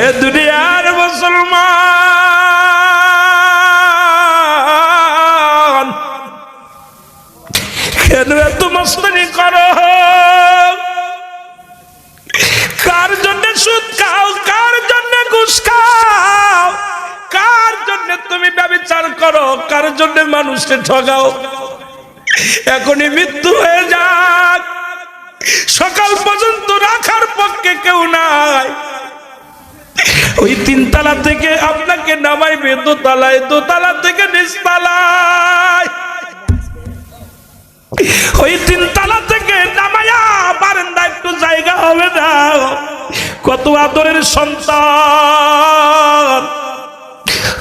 হে দুনিয়ার মুসলমান, কেন এত মস্তানি করো? কার জন্য সুদ খাও, কার জন্য ঘুষ খাও? কার জন্য তুমি ব্যবচার করো? কার জন্য মানুষকে ঠগাও? এখনই মৃত্যু হয়ে যাক। সকাল পর্যন্ত রাখার পক্ষে কেউ নাই। ওই তিনতলা থেকে আপনাকে নামাইবে, দোতলায়, দোতলা থেকে নিচতলায়। ওই তিনতলা থেকে নামায়া বারান্দা একটু জায়গা হবে না। কত আদরের সন্তান,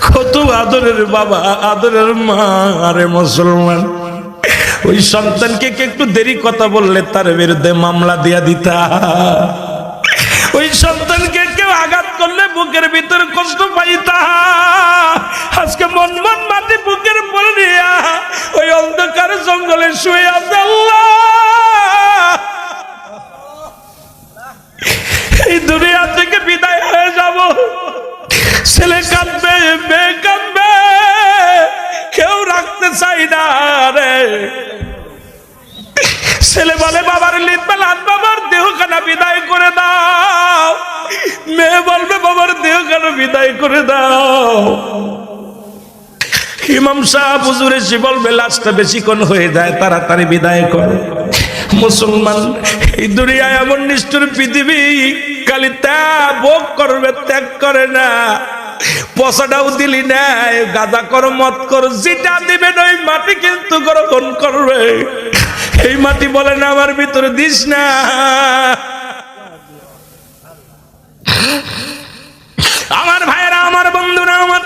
কত আদরের বাবা, আদরের মা, আরে মুসলমান। ওই সন্তানকে একটু দেরি কথা বললে তার বিরুদ্ধে মামলা দিয়া দিতা? ওই বুকের ভিতরে কষ্ট পাইতা। আজকে মন মন মাটি বুকের নিয়া ওই অন্ধকার জঙ্গলে শুয়ে আছে এই দুনিয়া থেকে বিদায় হয়ে যাব। ছেলে কাঁদবে, মেয়ে কাঁদবে, কেউ রাখতে চাই না রে। ছেলে বলে, বাবার লিপেলান বাবার দেহখানা বিদায় করে দাও। মেয়ে বলবে, বাবার দেহখানা বিদায় করে দাও? ইমাম সাহেব হুজুর এসে বলবে, লাশটা বেশিক্ষণ হয়ে যায়, তাড়াতাড়ি বিদায় করে। মুসলমান, এই দুনিয়ায় এমন নিষ্ঠুর পৃথিবী, খালি ত্যাগ ভোগ করবে, ত্যাগ করে না। পয়সাটাও দিলি না গাদা কর মত কর, যেটা দিবেন ওই মাটি কিন্তু গ্রহণ করবে। এই মাটি বলে না, আমার ভিতরে দিস না। আমার ভাইয়েরা, আমার বন্ধুরা, আমার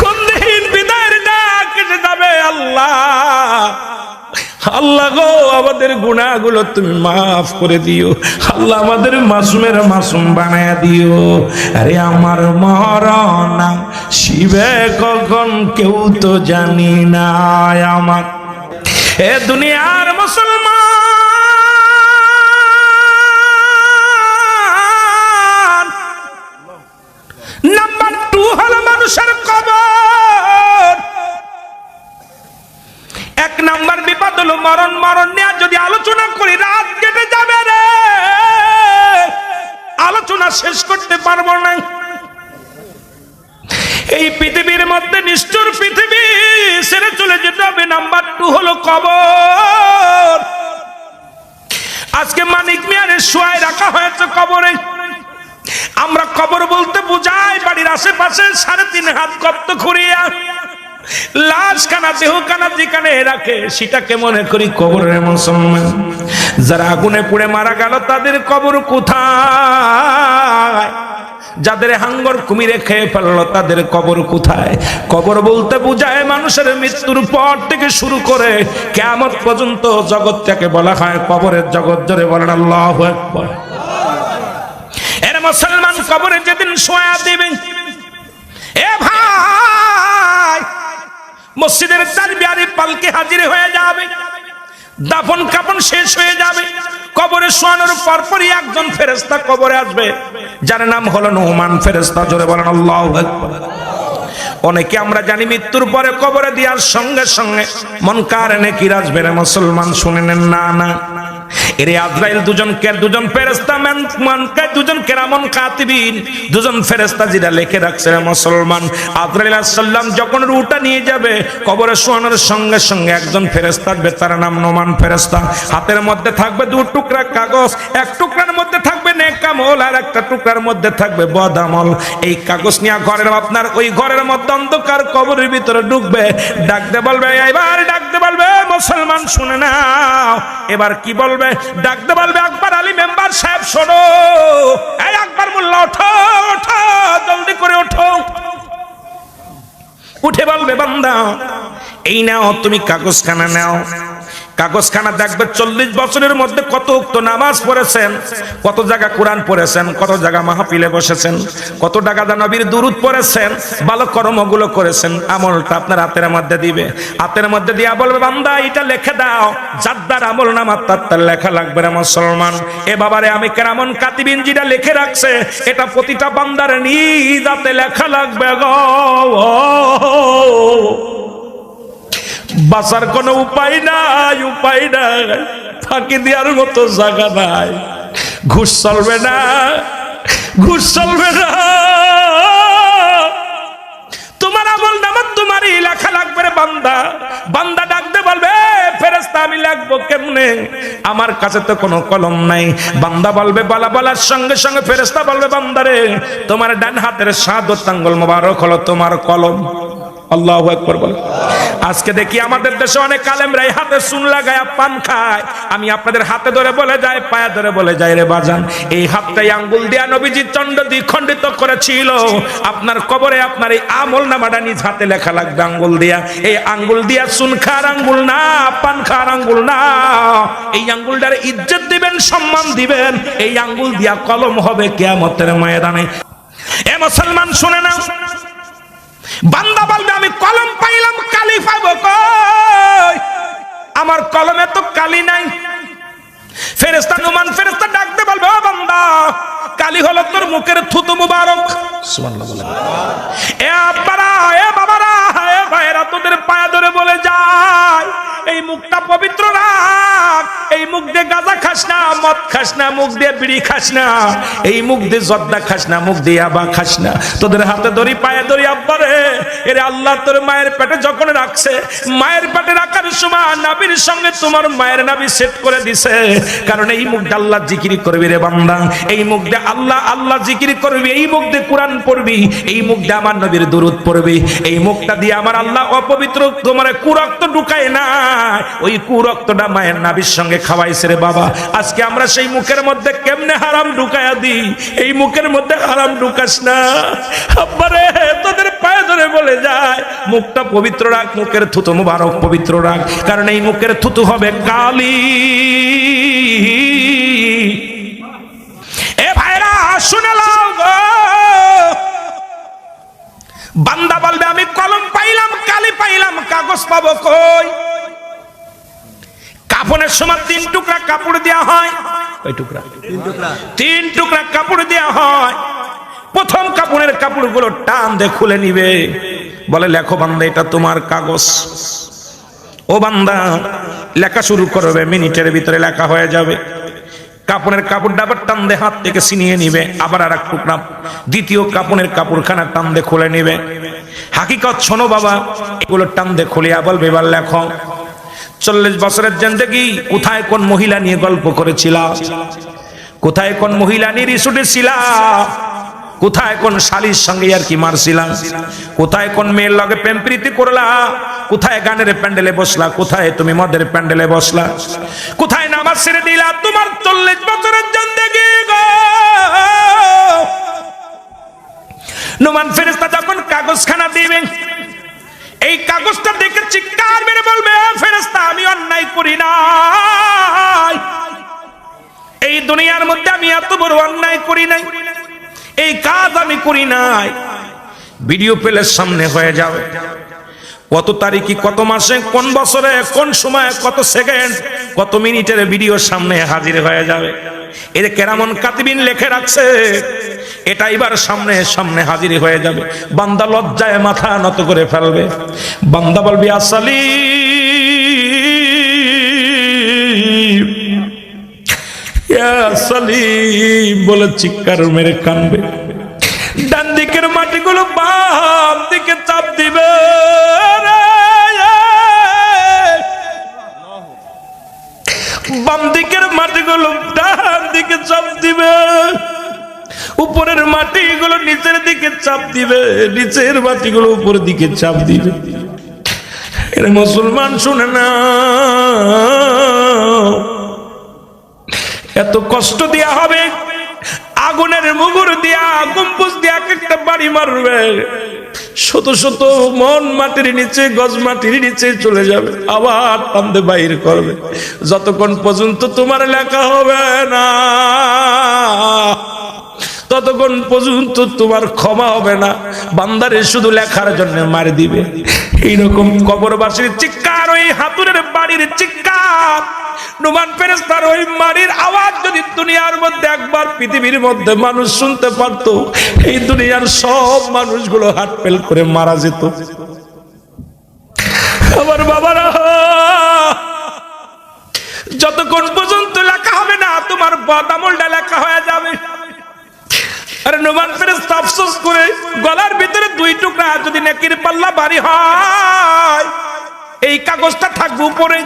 কোন দিন বিদায়ের ডাক এসে যাবে আল্লাহ। আল্লাহ গো, আমাদের গুণাগুলো তুমি মাফ করে দিও। আল্লাহ আমাদের মাসুমের মাসুম বানায় দিও। আরে আমার মরনা শিবে কখন কেউ তো জানি না আমার। এ দুনিয়ার হলো মরণ মরণ নিয়ে যদি আলোচনা করি, রাত কেটে যাবে রে। আলোচনা শেষ করতে পারব না। এই পৃথিবীর মধ্যে নিষ্ঠুর পৃথিবী ছেড়ে চলে যেতে হবে। নাম্বার টু হলো কবর। আজকে মানিক মিয়ারের শোয়াই রাখা হয়েছে কবরে। আমরা কবর বলতে বুঝাই, বাড়ির আশেপাশে সাড়ে তিন হাত গর্ত খুঁড়িয়া লাশ কানা দেহ কানা যেখানে রাখে, সেটাকে মনে করি কবরের মুসলমান। যারা আগুনে পুড়ে মারা গেল, তাদের কবর কোথায়? যাদের হাঙ্গর কুমিরে খেয়ে ফেলল, তাদের কবর কোথায়? কবর বলতে বুঝায় মানুষের মৃত্যুর পর থেকে শুরু করে কেমন পর্যন্ত জগৎটাকে বলা হয় কবরের জগৎ জোরে বলেন, আল্লাহ এর মুসলমান কবরে যেদিন শোয়া দিবেন এ ভাই! মসজিদের তারবিয়ারি পালকে হাজির হয়ে যাবে। দাফন কাপন শেষ হয়ে যাবে। কবরে শোয়ানোর পরপরই একজন ফেরেস্তা কবরে আসবে, যার নাম হল নহমান ফেরেস্তা জোরে বলেন, আল্লাহ অনেকে আমরা জানি মৃত্যুর পরে কবরে দেওয়ার সঙ্গে সঙ্গে মন কার কিরাজ আসবে রে, মুসলমান শুনে নেন, না না। এরে আজরাইল দুজন কে দুজন ফেরেস্তা মান মানকে, দুজন কেরামন কাতিবিন, দুজন ফেরেস্তা যেটা লিখে রাখছে মুসলমান। আজরাইল সাল্লাম যখন রুটা নিয়ে যাবে, কবরে শোয়ানোর সঙ্গে সঙ্গে একজন ফেরেস্তা আসবে তার নাম নোমান ফেরেস্তা হাতের মধ্যে থাকবে দু টুকরা কাগজ, এক টুকরার মধ্যে থাকবে নেকামল আর একটা টুকরার মধ্যে থাকবে বদামল। এই কাগজ নিয়ে ঘরের আপনার ওই ঘরের মধ্যে অন্ধকার কবরের ভিতরে ঢুকবে, ডাকতে বলবে, এবার ডাকতে বলবে মুসলমান শুনে নাও। এবার কি বলবে? ডাকতে বলবে, আকবর আলী মেম্বার সাহেব, শোনো। এই আকবর মোল্লা, ওঠো ওঠো, জলদি করে ওঠো। উঠে বলবে, বান্দা, এই নাও, তুমি কাগজখানা নাও। কাগজখানা দেখবে চল্লিশ বছরের মধ্যে কত উক্ত নামাজ পড়েছেন, কত জায়গা কোরআন পড়েছেন, কত জায়গা মাহফিলে বসেছেন, কত টাকা দা নবীর দুরুদ পড়েছেন, ভালো কর্মগুলো করেছেন, আমলটা আপনার হাতের মধ্যে দিবে। হাতের মধ্যে দিয়া বলবে, বান্দা, এটা লেখে দাও। যাদ্দার আমল নামার তার লেখা লাগবে না মুসলমান। এ বাবারে, আমি কেরামন কাতিবিন যেটা লিখে রাখছে, এটা প্রতিটা বান্দার নিজ হাতে লেখা লাগবে গো। বাঁচার কোনো উপায় নাই উপায় নাই। ফাঁকি দেওয়ার মতো জায়গা নাই। ঘুষ চলবে না, ঘুষ চলবে না। তোমার আমল নামার তোমারই লেখা লাগবে রে বান্দা। বান্দা ডাকতে বলবে ফেরেস্তা আমি লাগবো কেমনে? আমার কাছে তো কোনো কলম নাই। বান্দা বলবে, বলা, বলার সঙ্গে সঙ্গে ফেরেস্তা বলবে বান্দারে তোমার ডান হাতের সাদত আঙ্গুল মোবারক হলো তোমার কলম। আল্লাহ একবার বল। আজকে দেখি আমাদের দেশে অনেক কালেমরা এই হাতে সুন লাগায় পান খায়। আমি আপনাদের হাতে ধরে বলে যাই, পায়া ধরে বলে যাই রে বাজান। এই হাতটাই আঙ্গুল দিয়া নবীজি চন্ড দ্বিখণ্ডিত করেছিল। আপনার কবরে আপনার এই আমল নামাটা নিজ হাতে লেখা লাগবে আঙ্গুল দিয়া। এই আঙ্গুল দিয়া সুন খার আঙ্গুল না, পান খার আঙ্গুল না। এই আঙ্গুলটার ইজ্জত দিবেন, সম্মান দিবেন। এই আঙ্গুল দিয়া কলম হবে কেয়ামতের ময়দানে। এ মুসলমান, শুনে না বান্দা বলবে আমি কলম পাইলাম কালি পাব কই? আমার কলমে তো কালি নাই। ফেরেস্তা নুমান ফেরেস্তা ডাকতে বলবে ও বান্দা কালি হলো তোর মুখের থুতু মুবারক। এ আব্বারা এ বাবারা এ ভাইরা তোদের পায়া ধরে বলে যায়। এই মুখটা পবিত্র রাখ। এই মুখ দিয়ে গাঁজা খাস না, মদ খাস না, মুখ দিয়ে বিড়ি খাস না। এই মুখ দিয়ে জর্দা খাস না, মুখ দিয়ে আবা খাস না। তোদের হাতে ধরি, পায়ে ধরি আব্বারে এরে আল্লাহ তোর মায়ের পেটে যখন রাখছে, মায়ের পেটে রাখার সময় নাবির সঙ্গে তোমার মায়ের নাবি সেট করে দিছে। কারণ এই মুখটা আল্লাহ জিকিরি করবি রে বান্দা। এই মুখ দিয়ে আল্লাহ আল্লাহ জিকিরি করবি। এই মুখ দিয়ে কোরআন পড়বি। এই মুখ দিয়ে আমার নবীর দরুদ পড়বি। এই মুখটা দিয়ে আমার আল্লাহ অপবিত্র তোমার কুরক্ত ঢুকায় না। ওই কুরক্তটা মায়ের নাবির সঙ্গে খাওয়াইছে রে বাবা। আজকে আমরা সেই মুখের মধ্যে কেমনে হারাম ঢুকায়া দিই? এই মুখের মধ্যে হারাম ঢুকাস না। আব্বারে তোদের পায়ে ধরে বলে যায়, মুখটা পবিত্র রাখ, মুখের থুতু মুবারক পবিত্র রাখ, কারণ এই মুখের থুতু হবে কালি। এ ভাইরা, শুনে লাও গো। বান্দা বলবে, আমি কলম পাইলাম, কালি পাইলাম, কাগজ পাবো কই? কাপড়ের সময় তিন টুকরা কাপড় দেওয়া হয়। ওই টুকরা? তিন টুকরা। কাপড় দেওয়া হয়। প্রথম কাপড়ের কাপড়গুলো টান দিয়ে খুলে নিবে। বলে লেখো বান্দা এটা তোমার কাগজ। ও বান্দা লেখা শুরু করবে মিনিটের ভিতরে লেখা হয়ে যাবে। কাপড়ের কাপড়টা আবার টান দিয়ে হাত থেকে ছিনিয়ে নিবে আবার আর এক টুকরা। দ্বিতীয় কাপড়ের কাপড়খানা টান দিয়ে খুলে নিবে। হাকিকত শোনো বাবা এগুলো টান দিয়ে খুলিয়া বলবে এবার লেখো। চল্লিশ বছরের জেন্দেগি, কোথায় কোন মহিলা নিয়ে গল্প করেছিলা? কোথায় কোন মহিলা নিয়ে রিসুটে ছিলা কোথায় কোন শালির সঙ্গে আর কি মারছিলাম কোথায় কোন মেয়ের লগে প্রেম প্রীতি করলা? কোথায় গানের প্যান্ডেলে বসলা? কোথায় তুমি মদের প্যান্ডেলে বসলা? কোথায় নামাজ ছেড়ে দিলা? তোমার চল্লিশ বছরের জন্দেগি গো! নোমান ফেরেস্তা যখন কাগজখানা দিবে এই কাগজটা দেখে চিৎকার মেরে বলবে "ও ফেরেস্তা আমি অন্যায় করি নাই। এই দুনিয়ার মধ্যে আমি এত বড় অন্যায় করি নাই। এই কাজ আমি করি নাই। ভিডিও পেলের সামনে হয়ে যাবে। কত তারিখে, কত মাসে, কোন বছরে, কোন সময়ে, কত সেকেন্ড, কত মিনিটের ভিডিও সামনে হাজির হয়ে যাবে। এর কেরামন কাতিবিন লিখে রাখছে, এটা এবার সামনে সামনে হাজির হয়ে যাবে। বান্দা লজ্জায় মাথা নত করে ফেলবে। বান্দা বলবি আসালি সালিম বলে চিৎকার মেরে কানবে। মাটিগুলো ডান দিকে চাপ দিবে। উপরের মাটিগুলো নিচের দিকে চাপ দিবে, নিচের মাটিগুলো উপরের দিকে চাপ দিবে। এরা মুসলমান শুনে না। এত কষ্ট দেয়া হবে। আগুনের মুগুর দিয়া গম্বুজ দিয়া এক একটা বাড়ি মারবে। শত শত মন মাটির নিচে, গজ মাটির নিচে চলে যাবে, আবার টানতে বাইর করবে। যতক্ষণ পর্যন্ত তোমার লেখা হবে না, ততক্ষণ পর্যন্ত তোমার ক্ষমা হবে না। বান্দারে শুধু লেখার জন্য মারি দিবে। এইরকম কবরবাসীর চিৎকার, ওই হাতুরের বাড়ির চিৎকার। নুমান ফেরেস্তার ওই মারির আওয়াজ যদি দুনিয়ার মধ্যে একবার পৃথিবীর মধ্যে মানুষ শুনতে পারত, এই দুনিয়ার সব মানুষগুলো হাট ফেল করে মারা যেত। আমার বাবারা, যতক্ষণ পর্যন্ত লেখা হবে না, তোমার বদামলটা লেখা হয়ে যাবে। আরে নোমান ফেরেস্তা আফসোস করে গলার ভিতরে দুই টুকরা যদি নেকির পাল্লা বাড়ি হয়, এই কাগজটা থাকবে উপরে।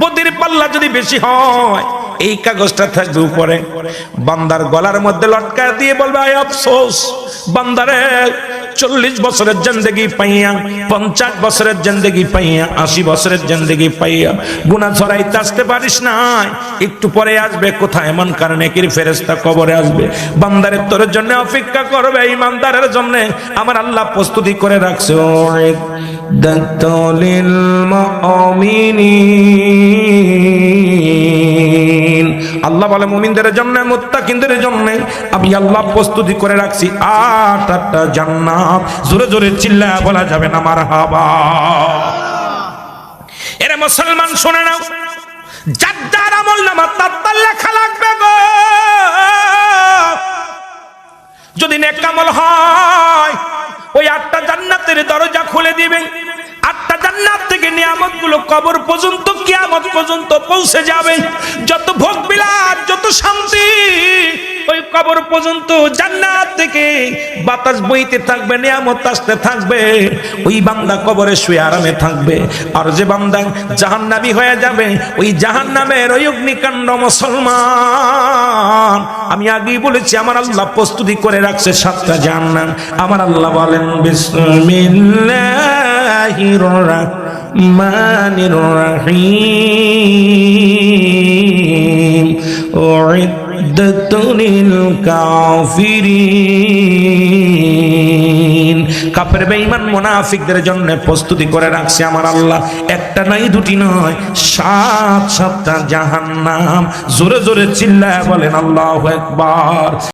বদির পাল্লা যদি বেশি হয়, এই কাগজটা থাকবে উপরে। বান্দার গলার মধ্যে লটকা দিয়ে বলবে, আয় আফসোস, বান্দারে, চল্লিশ বছরের জিন্দগি পাইয়া, পঞ্চাশ বছরের জিন্দগি পাইয়া, আশি বছরের জিন্দগি পাইয়া গুনা ছড়াইতে আসতে পারিস না একটু পরে আসবে, কোথায়? এমন কারণে কির ফেরেস্তা কবরে আসবে। বান্দারের তোর জন্য অপেক্ষা করবে ইমানদারের জন্য। আমার আল্লাহ প্রস্তুতি করে রাখছে দলিল মুমিনিন আল্লাহ বলে, মুমিনদের জন্য, মুত্তাকিনদের জন্য আমি আল্লাহ প্রস্তুতি করে রাখছি। আট আটটা জান্নাত। জোরে জোরে চিল্লা বলা যাবে না আমার হাবা এরে মুসলমান, শুনে নাও। যার আমল নামা, তার লেখা লাগবে গো। যদি নেক আমল হয়, ওই আটটা জান্নাতের দরজা খুলে দিবে। আটটা জান্নাত থেকে নিয়ামতগুলো কবর পর্যন্ত, কিয়ামত পর্যন্ত পৌঁছে যাবে। যত ভোগ বিলাস যত শান্তি ওই কবর পর্যন্ত জান্নাত থেকে বাতাস বইতে থাকবে, নিয়ামত আসতে থাকবে। ওই বান্দা কবরে শুয়ে আরামে থাকবে। আর যে বান্দা জাহান্নামী হয়ে যাবে, ওই জাহান্নামের ওই অগ্নিকাণ্ড মুসলমান। আমি আগেই বলেছি, আমার আল্লাহ প্রস্তুতি করে রাখছে সাতটা জাহান্নাম। আমার আল্লাহ বলেন, বিসমিল্লাহির রহমানির রহিম। কাফিরিন। কাফের বেঈমান মুনাফিকদের জন্য প্রস্তুতি করে রাখছে আমার আল্লাহ। একটা নাই, দুটি নয়, সাত সাতটা জাহান্নাম। জোরে জোরে চিল্লায় বলেন, আল্লাহ আকবার।